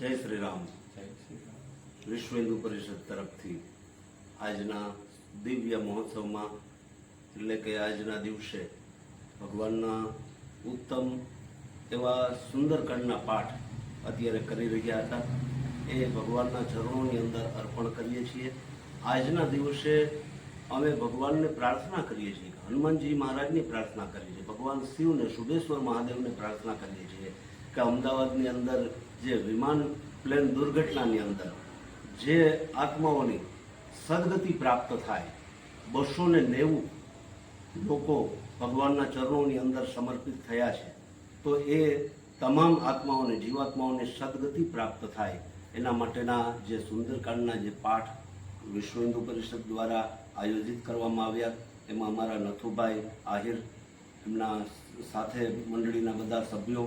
જય શ્રી રામ વિશ્વ હિન્દુ પરિષદ તરફથી આજના દિવ્ય મહોત્સવમાં, એટલે કે આજના દિવસે ભગવાનના ઉત્તમ એવા સુંદરકાંડના પાઠ અત્યારે કરી રહ્યા હતા. એ ભગવાનના ચરણોની અંદર અર્પણ કરીએ છીએ. આજના દિવસે અમે ભગવાનને પ્રાર્થના કરીએ છીએ. હનુમાનજી મહારાજની પ્રાર્થના કરીએ છીએ. ભગવાન શિવને શુભેશ્વર મહાદેવને પ્રાર્થના કરીએ છીએ કે અમદાવાદની અંદર જે વિમાન પ્લેન દુર્ઘટનાની અંદર જે આત્માઓની સદગતિ પ્રાપ્ત થાય બસો ને નેવું લોકો ભગવાનના ચરણોની અંદર સમર્પિત થયા છે, તો એ તમામ આત્માઓને, જીવાત્માઓને સદગતિ પ્રાપ્ત થાય. એના માટેના જે સુંદરકાંડના જે પાઠ વિશ્વ હિન્દુ પરિષદ દ્વારા આયોજિત કરવામાં આવ્યા, એમાં અમારા નથુભાઈ આહિર એમના સાથે મંડળીના બધા સભ્યો